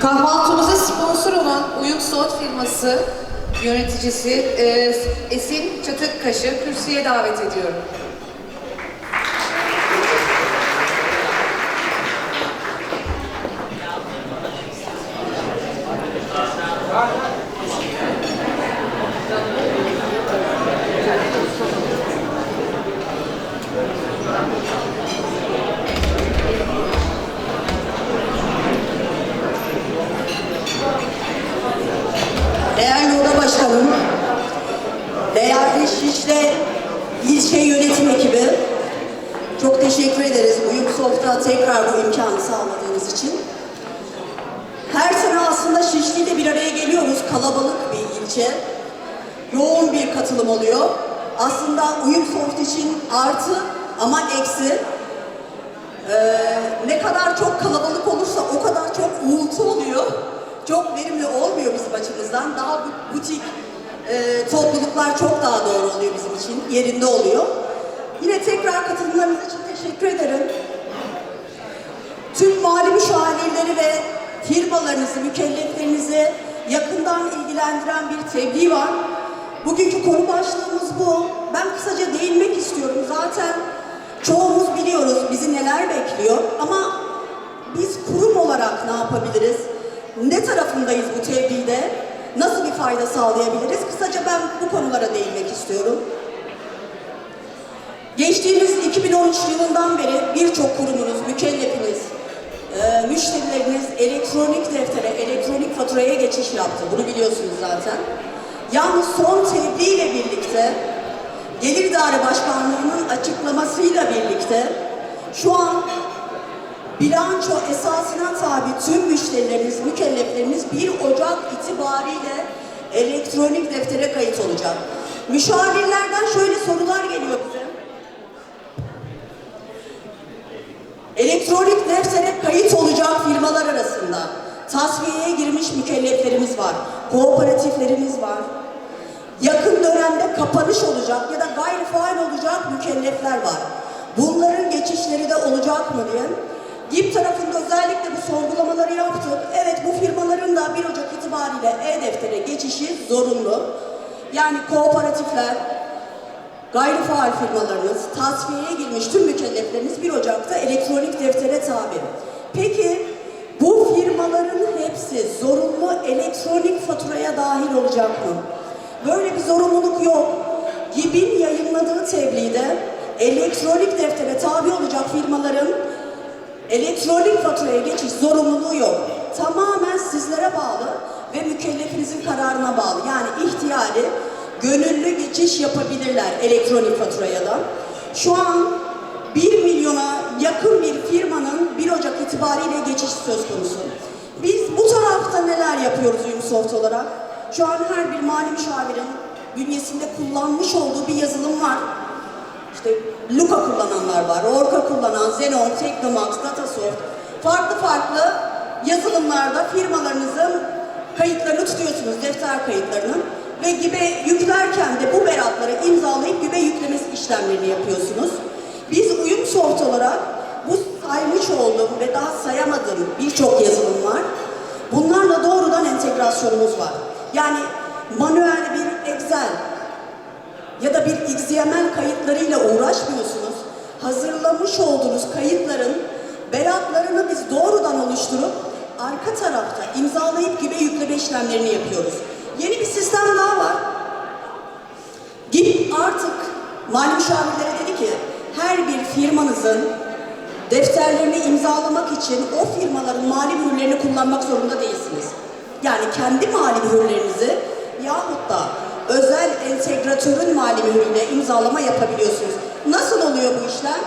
Kahvaltımıza sponsor olan Uyum Soğut firması yöneticisi e, Esin Çatıkkaş'ı kürsüye davet ediyorum. Değerli Oda Başkanım, değerli Şişli İlçe Yönetim Ekibi, çok teşekkür ederiz Uyum Soft'a tekrar bu imkanı sağladığınız için. Her sene aslında Şişli'de bir araya geliyoruz, kalabalık bir ilçe. Yoğun bir katılım oluyor. Aslında Uyum Soft için artı ama eksi. Ee, ne kadar çok kalabalık olursa o kadar çok uğultu oluyor. Çok verimli olmuyor bizim açımızdan. Daha bu- butik e, topluluklar çok daha doğru oluyor bizim için. Yerinde oluyor. Yine tekrar katılımlarınız için teşekkür ederim. Tüm mali müşavirleri ve firmalarınızı, mükelleflerinizi yakından ilgilendiren bir tebliğ var. Bugünkü konu başlığımız bu. Ben kısaca değinmek istiyorum. Zaten çoğumuz biliyoruz bizi neler bekliyor ama biz kurum olarak ne yapabiliriz? Ne tarafındayız bu tebliğde? Nasıl bir fayda sağlayabiliriz? Kısaca ben bu konulara değinmek istiyorum. Geçtiğimiz 2013 yılından beri birçok kurumunuz, mükellefiniz, e, müşterileriniz elektronik deftere, elektronik faturaya geçiş yaptı. Bunu biliyorsunuz zaten. Yalnız son tebliğ birlikte, Gelir İdare Başkanlığı'nın açıklamasıyla birlikte şu an bilanço esasına tabi tüm müşterileriniz, mükellefleriniz 1 Ocak itibariyle elektronik deftere kayıt olacak. Müşavirlerden şöyle sorular geliyor bize. Elektronik deftere kayıt olacak firmalar arasında tasfiyeye girmiş mükelleflerimiz var, kooperatiflerimiz var. Yakın dönemde kapanış olacak ya da gayri faal olacak mükellefler var. Bunların geçişleri de olacak mı diye. GİP tarafında özellikle bu sorgulamaları yaptık. Evet bu firmaların da 1 Ocak itibariyle e-deftere geçişi zorunlu. Yani kooperatifler, Gayri faal firmalarınız, tasfiyeye girmiş tüm mükellefleriniz 1 Ocak'ta elektronik deftere tabi. Peki bu firmaların hepsi zorunlu elektronik faturaya dahil olacak mı? Böyle bir zorunluluk yok. GİB'in yayınladığı tebliğde elektronik deftere tabi olacak firmaların elektronik faturaya geçiş zorunluluğu yok. Tamamen sizlere bağlı ve mükellefinizin kararına bağlı. Yani ihtiyari gönüllü geçiş yapabilirler elektronik faturaya da. Şu an 1 milyona yakın bir firmanın 1 Ocak itibariyle geçiş söz konusu. Biz bu tarafta neler yapıyoruz Uyumsoft olarak? Şu an her bir mali müşavirin bünyesinde kullanmış olduğu bir yazılım var. İşte Luca kullananlar var, Orca kullanan, Xenon, Technomax, Datasoft. Farklı farklı yazılımlarda firmalarınızın kayıtlarını tutuyorsunuz, defter kayıtlarını. Ve GİB'e yüklerken de bu beratları imzalayıp GİB'e yüklemesi işlemlerini yapıyorsunuz. Biz uyum soft olarak bu saymış olduğum ve daha sayamadığım birçok yazılım var. Bunlarla doğrudan entegrasyonumuz var. Yani manuel bir Excel, ya da bir XML kayıtlarıyla uğraşmıyorsunuz. Hazırlamış olduğunuz kayıtların beratlarını biz doğrudan oluşturup arka tarafta imzalayıp gibi yükleme işlemlerini yapıyoruz. Yeni bir sistem daha var. GİP artık mali müşavirlere dedi ki her bir firmanızın defterlerini imzalamak için o firmaların mali mühürlerini kullanmak zorunda değilsiniz. Yani kendi mali mühürlerinizi yahut da özel entegratörün mali mühürüyle imzalama yapabiliyorsunuz. Nasıl oluyor bu işlem?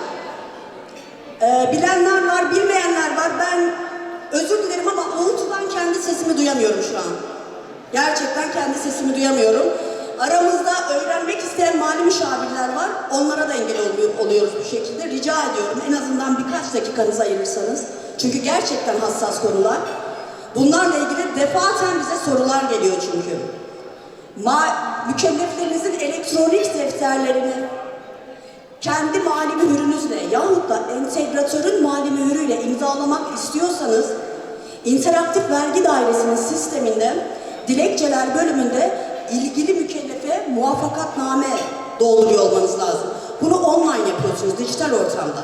Ee, bilenler var, bilmeyenler var. Ben özür dilerim ama uğultudan kendi sesimi duyamıyorum şu an. Gerçekten kendi sesimi duyamıyorum. Aramızda öğrenmek isteyen mali müşavirler var. Onlara da engel oluyor, oluyoruz bu şekilde. Rica ediyorum en azından birkaç dakikanızı ayırırsanız. Çünkü gerçekten hassas konular. Bunlarla ilgili defaten bize sorular geliyor çünkü. Ma mükelleflerinizin elektronik defterlerini kendi mali mühürünüzle yahut da entegratörün mali mühürüyle imzalamak istiyorsanız İnteraktif Vergi Dairesi'nin sisteminde dilekçeler bölümünde ilgili mükellefe muvaffakatname dolduruyor olmanız lazım. Bunu online yapıyorsunuz dijital ortamda.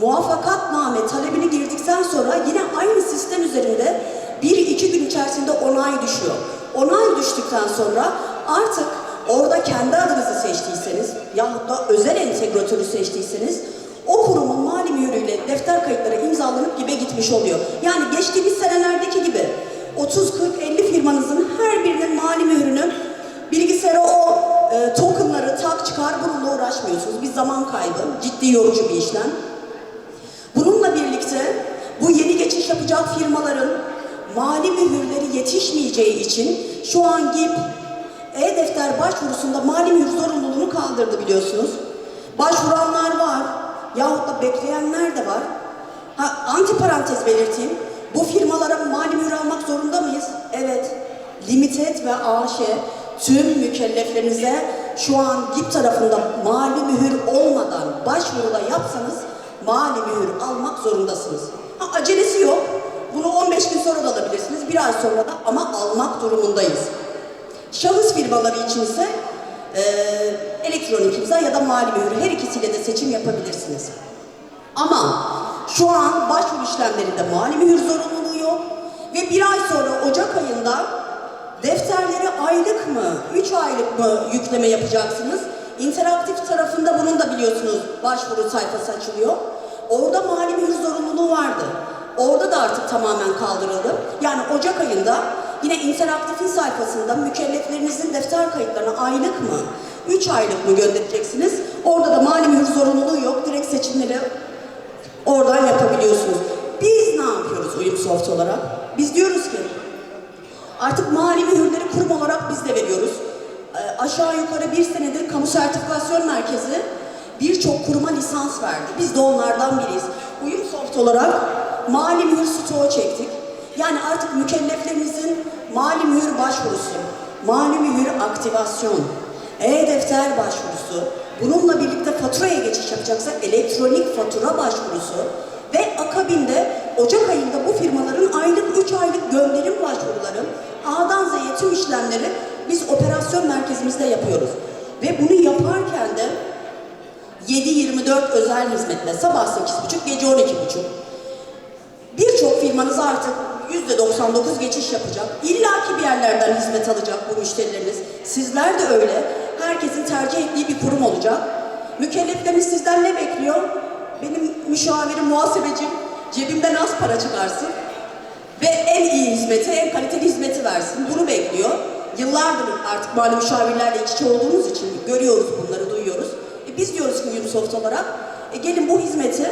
Muvaffakatname talebini girdikten sonra yine aynı sistem üzerinde bir iki gün içerisinde onay düşüyor. Onay düştükten sonra artık orada kendi adınızı seçtiyseniz yahut da özel entegratörü seçtiyseniz o kurumun mali mühürüyle defter kayıtları imzalanıp gibi gitmiş oluyor. Yani geçtiğimiz senelerdeki gibi 30, 40, 50 firmanızın her birinin mali mührünü bilgisayara o e, tokenları tak çıkar bununla uğraşmıyorsunuz. Bir zaman kaybı, ciddi yorucu bir işlem. Bununla birlikte bu yeni geçiş yapacak firmaların mali mühürleri yetişmeyeceği için şu an GİP e-defter başvurusunda mali mühür zorunluluğunu kaldırdı biliyorsunuz. Başvuranlar var yahut da bekleyenler de var. Ha, antiparantez belirteyim. Bu firmalara mali mühür almak zorunda mıyız? Evet. Limited ve AŞ tüm mükelleflerinize şu an GİP tarafında mali mühür olmadan başvuruda yapsanız mali mühür almak zorundasınız. Ha, acelesi yok. Bunu 15 gün sonra da alabilirsiniz, bir ay sonra da ama almak durumundayız. Şahıs firmaları için ise e, elektronik imza ya da mali mühür her ikisiyle de seçim yapabilirsiniz. Ama şu an başvuru işlemlerinde mali mühür zorunluluğu yok ve bir ay sonra Ocak ayında defterleri aylık mı, 3 aylık mı yükleme yapacaksınız? İnteraktif tarafında bunun da biliyorsunuz başvuru sayfası açılıyor. Orada mali mühür zorunluluğu vardı. Orada da artık tamamen kaldırıldı. Yani Ocak ayında yine interaktifin sayfasında mükelleflerinizin defter kayıtlarını aylık mı, 3 aylık mı göndereceksiniz? Orada da mali mühür zorunluluğu yok. Direkt seçimleri oradan yapabiliyorsunuz. Biz ne yapıyoruz Uyum Soft olarak? Biz diyoruz ki artık mali mühürleri kurum olarak biz de veriyoruz. Ee, aşağı yukarı bir senedir kamu sertifikasyon merkezi birçok kuruma lisans verdi. Biz de onlardan biriyiz. Uyum Soft olarak mali mühür stoğu çektik. Yani artık mükelleflerimizin mali mühür başvurusu, mali mühür aktivasyon, e-defter başvurusu, bununla birlikte faturaya geçiş yapacaksa elektronik fatura başvurusu ve akabinde Ocak ayında bu firmaların aylık 3 aylık gönderim başvuruları A'dan Z'ye tüm işlemleri biz operasyon merkezimizde yapıyoruz. Ve bunu yaparken de 7-24 özel hizmetle sabah 8.30 gece 12.30 Birçok firmanız artık %99 geçiş yapacak. İlla ki bir yerlerden hizmet alacak bu müşterileriniz. Sizler de öyle. Herkesin tercih ettiği bir kurum olacak. Mükellefleriniz sizden ne bekliyor? Benim müşavirim, muhasebecim cebimden az para çıkarsın ve en iyi hizmeti, en kaliteli hizmeti versin. Bunu bekliyor. Yıllardır artık mali müşavirlerle iç içe olduğumuz için görüyoruz bunları, duyuyoruz. E biz diyoruz ki Unisoft olarak, e gelin bu hizmeti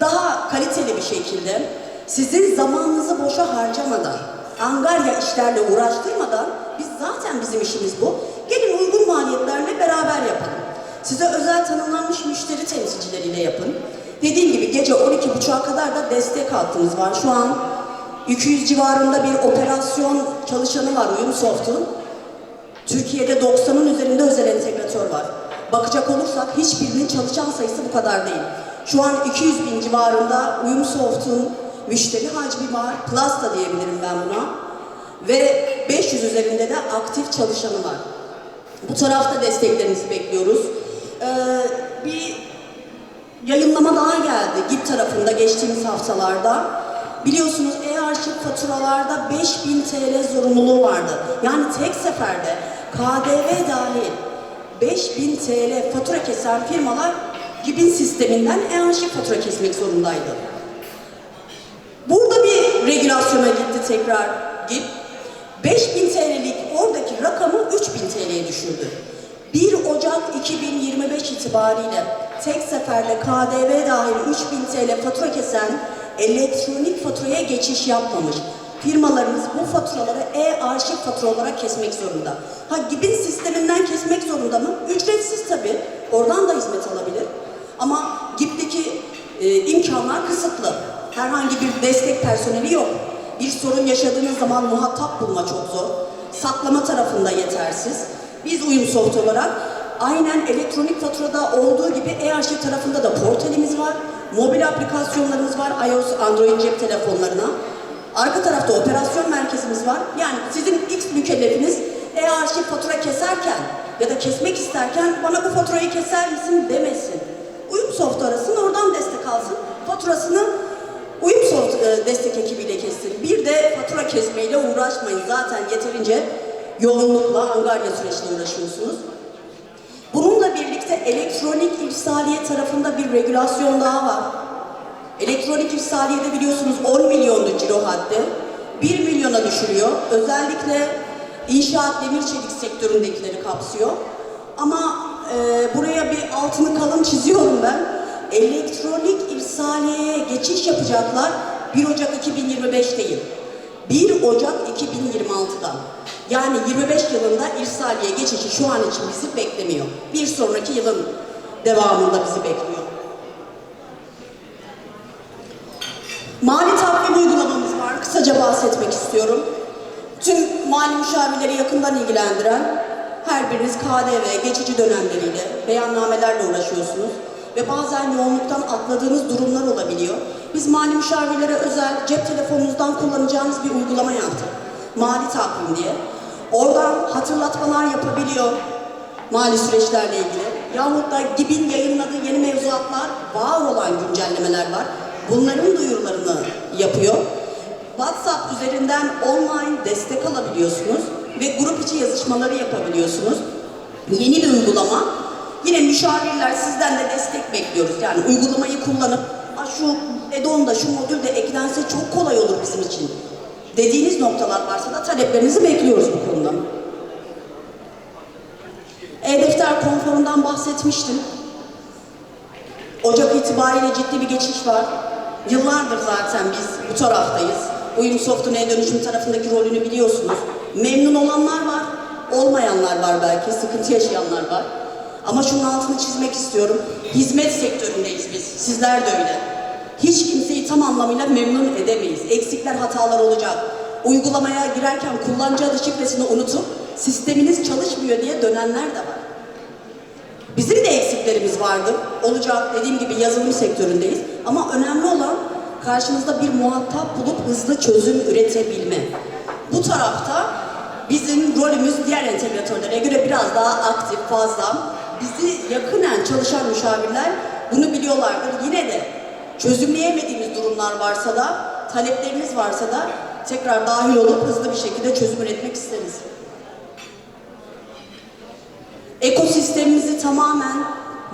daha kaliteli bir şekilde sizin zamanınızı boşa harcamadan, angarya işlerle uğraştırmadan biz zaten bizim işimiz bu. Gelin uygun maliyetlerle beraber yapalım. Size özel tanımlanmış müşteri temsilcileriyle yapın. Dediğim gibi gece 12.30'a kadar da destek hattımız var. Şu an 200 civarında bir operasyon çalışanı var Uyumsoft'un. Türkiye'de 90'ın üzerinde özel entegratör var. Bakacak olursak hiçbirinin çalışan sayısı bu kadar değil. Şu an 200 bin civarında Uyumsoft'un müşteri hacmi var. Plus da diyebilirim ben buna. Ve 500 üzerinde de aktif çalışanı var. Bu tarafta desteklerinizi bekliyoruz. Ee, bir yayınlama daha geldi GİP tarafında geçtiğimiz haftalarda. Biliyorsunuz e-arşiv faturalarda 5000 TL zorunluluğu vardı. Yani tek seferde KDV dahil 5000 TL fatura kesen firmalar GİP'in sisteminden e-arşiv fatura kesmek zorundaydı. Regülasyona gitti tekrar GİP. 5000 TL'lik oradaki rakamı 3000 TL'ye düşürdü. 1 Ocak 2025 itibariyle tek seferde KDV dahil 3000 TL fatura kesen elektronik faturaya geçiş yapmamış. Firmalarımız bu faturaları e-arşiv fatura olarak kesmek zorunda. Ha GİP'in sisteminden kesmek zorunda mı? Ücretsiz tabii. Oradan da hizmet alabilir. Ama GİP'teki e, imkanlar kısıtlı. Herhangi bir destek personeli yok. Bir sorun yaşadığınız zaman muhatap bulma çok zor. Saklama tarafında yetersiz. Biz Uyumsoft olarak aynen elektronik faturada olduğu gibi e-arşiv tarafında da portalimiz var. Mobil aplikasyonlarımız var iOS, Android cep telefonlarına. Arka tarafta operasyon merkezimiz var. Yani sizin X mükellefiniz e-arşiv fatura keserken ya da kesmek isterken bana bu faturayı keser misin demesin. Uyumsoft arasın, oradan destek alsın. Faturasını Uyumsoft e, destek ekibiyle kessin. Bir de fatura kesmeyle uğraşmayın. Zaten yeterince yoğunlukla angarya süreçle uğraşıyorsunuz. Bununla birlikte elektronik irsaliye tarafında bir regülasyon daha var. Elektronik irsaliyede biliyorsunuz 10 milyonlu ciro haddi 1 milyona düşürüyor. Özellikle inşaat demir çelik sektöründekileri kapsıyor. Ama e, buraya bir altını kalın çiziyorum ben. Elektronik irsaliyeye geçiş yapacaklar 1 Ocak 2025 değil. 1 Ocak 2026'da. Yani 25 yılında irsaliye geçişi şu an için bizi beklemiyor. Bir sonraki yılın devamında bizi bekliyor. Mali takvim uygulamamız var. Kısaca bahsetmek istiyorum. Tüm mali müşavirleri yakından ilgilendiren her biriniz KDV geçici dönemleriyle, beyannamelerle uğraşıyorsunuz ve bazen yoğunluktan atladığınız durumlar olabiliyor. Biz mali müşavirlere özel cep telefonunuzdan kullanacağınız bir uygulama yaptık. Mali takvim diye. Oradan hatırlatmalar yapabiliyor mali süreçlerle ilgili. Yahut da GİB'in yayınladığı yeni mevzuatlar, var olan güncellemeler var. Bunların duyurularını yapıyor. WhatsApp üzerinden online destek alabiliyorsunuz ve grup içi yazışmaları yapabiliyorsunuz. Yeni bir uygulama. Yine müşavirler sizden de destek bekliyoruz. Yani uygulamayı kullanıp "Aa, şu add-on'da, şu modülde eklense çok kolay olur bizim için dediğiniz noktalar varsa da taleplerinizi bekliyoruz bu konuda. E-defter konforundan bahsetmiştim. Ocak itibariyle ciddi bir geçiş var. Yıllardır zaten biz bu taraftayız. Uyumsoft'un e-dönüşüm tarafındaki rolünü biliyorsunuz. Memnun olanlar var, olmayanlar var belki, sıkıntı yaşayanlar var. Ama şunun altını çizmek istiyorum. Hizmet sektöründeyiz biz, sizler de öyle. Hiç kimseyi tam anlamıyla memnun edemeyiz. Eksikler, hatalar olacak. Uygulamaya girerken kullanıcı adı şifresini unutup sisteminiz çalışmıyor diye dönenler de var. Bizim de eksiklerimiz vardır. Olacak dediğim gibi yazılım sektöründeyiz. Ama önemli olan karşınızda bir muhatap bulup hızlı çözüm üretebilme. Bu tarafta bizim rolümüz diğer entegratörlere göre biraz daha aktif, fazla. Bizi yakınen çalışan müşavirler bunu biliyorlardır. Yine de çözümleyemediğimiz durumlar varsa da, talepleriniz varsa da tekrar dahil olup hızlı bir şekilde çözüm üretmek isteriz. Ekosistemimizi tamamen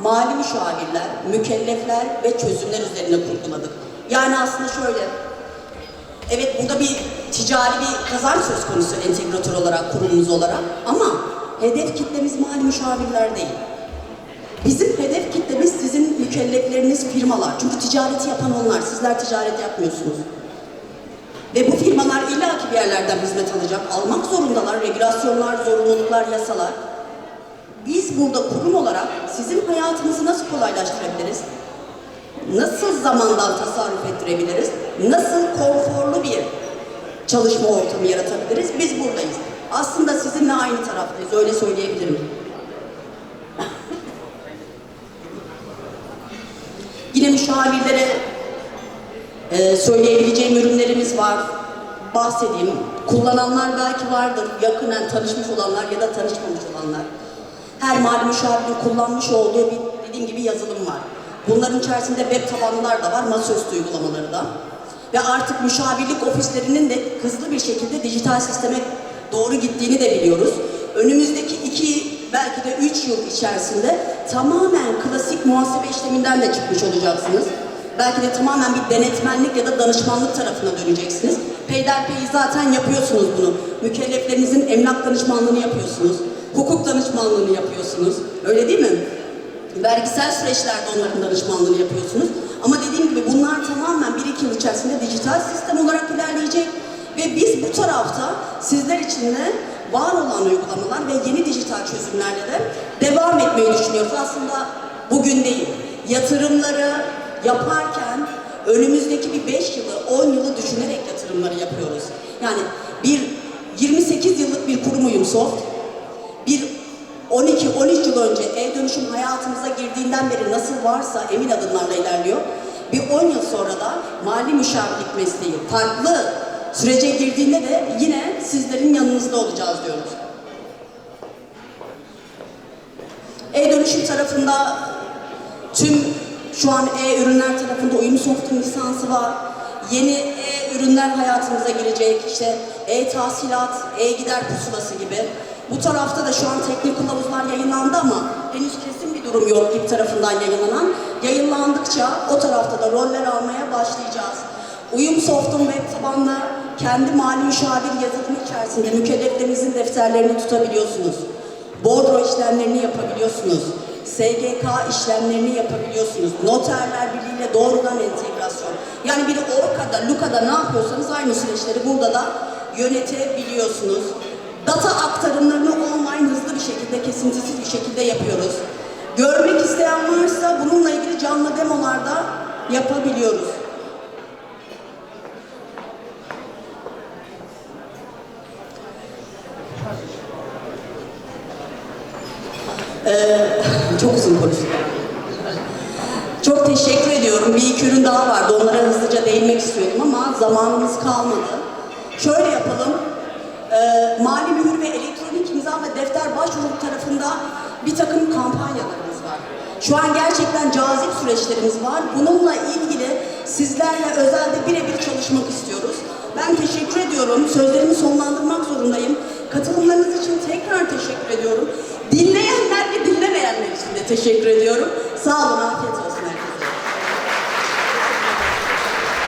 mali müşavirler, mükellefler ve çözümler üzerine kurguladık. Yani aslında şöyle, evet burada bir ticari bir kazanç söz konusu entegratör olarak, kurumumuz olarak ama hedef kitlemiz mali müşavirler değil. Bizim hedef kitlemiz sizin mükellefleriniz firmalar. Çünkü ticareti yapan onlar, sizler ticaret yapmıyorsunuz. Ve bu firmalar illaki bir yerlerden hizmet alacak. Almak zorundalar, regülasyonlar, zorunluluklar, yasalar. Biz burada kurum olarak sizin hayatınızı nasıl kolaylaştırabiliriz? Nasıl zamandan tasarruf ettirebiliriz? Nasıl konforlu bir çalışma ortamı yaratabiliriz? Biz buradayız. Aslında sizinle aynı taraftayız, öyle söyleyebilirim. Yine müşavirlere e, söyleyebileceğim ürünlerimiz var. Bahsedeyim. Kullananlar belki vardır. Yakınen tanışmış olanlar ya da tanışmamış olanlar. Her mali müşavirin kullanmış olduğu bir dediğim gibi yazılım var. Bunların içerisinde web tabanlılar da var, masaüstü uygulamaları da. Ve artık müşavirlik ofislerinin de hızlı bir şekilde dijital sisteme doğru gittiğini de biliyoruz. Önümüzdeki iki, belki de üç yıl içerisinde tamamen klasik muhasebe işleminden de çıkmış olacaksınız. Belki de tamamen bir denetmenlik ya da danışmanlık tarafına döneceksiniz. Peyderpey zaten yapıyorsunuz bunu. Mükelleflerinizin emlak danışmanlığını yapıyorsunuz. Hukuk danışmanlığını yapıyorsunuz. Öyle değil mi? Vergisel süreçlerde onların danışmanlığını yapıyorsunuz. Ama dediğim gibi bunlar tamamen bir iki yıl içerisinde dijital sistem olarak ilerleyecek. Ve biz bu tarafta sizler için de var olan uygulamalar ve yeni dijital çözümlerle de devam etmeyi düşünüyoruz. Aslında bugün değil. Yatırımları yaparken önümüzdeki bir 5 yılı, 10 yılı düşünerek yatırımları yapıyoruz. Yani bir 28 yıllık bir kurum Uyumsoft, bir 12-13 yıl önce e-dönüşüm hayatımıza girdiğinden beri nasıl varsa emin adımlarla ilerliyor. Bir 10 yıl sonra da mali müşavirlik mesleği farklı Sürece girdiğinde de yine sizlerin yanınızda olacağız diyoruz. E-dönüşüm tarafında tüm şu an e-ürünler tarafında uyum softun lisansı var. Yeni e-ürünler hayatımıza girecek. İşte e-tahsilat, e-gider pusulası gibi. Bu tarafta da şu an teknik kılavuzlar yayınlandı ama henüz kesin bir durum yok GİP tarafından yayınlanan. Yayınlandıkça o tarafta da roller almaya başlayacağız. Uyum softun web tabanlı kendi mali müşavir yazılımı içerisinde mükelleflerinizin defterlerini tutabiliyorsunuz. Bordro işlemlerini yapabiliyorsunuz. SGK işlemlerini yapabiliyorsunuz. Noterler Birliği'yle doğrudan entegrasyon. Yani bir Orka'da, Luka'da ne yapıyorsanız aynı süreçleri burada da yönetebiliyorsunuz. Data aktarımlarını online hızlı bir şekilde, kesintisiz bir şekilde yapıyoruz. Görmek isteyen varsa bununla ilgili canlı demolarda yapabiliyoruz. Konuştum. Çok teşekkür ediyorum. Bir iki ürün daha vardı. Onlara hızlıca değinmek istiyordum ama zamanımız kalmadı. Şöyle yapalım. Ee, mali mühür ve elektronik imza ve defter başvuru tarafında bir takım kampanyalarımız var. Şu an gerçekten cazip süreçlerimiz var. Bununla ilgili sizlerle özelde birebir çalışmak istiyoruz. Ben teşekkür ediyorum. Sözlerimi sonlandırmak zorundayım. Katılımlarınız için tekrar teşekkür ediyorum. Dinleyenler ve dinlemeyenler için de teşekkür ediyorum. Sağ olun, afiyet olsun.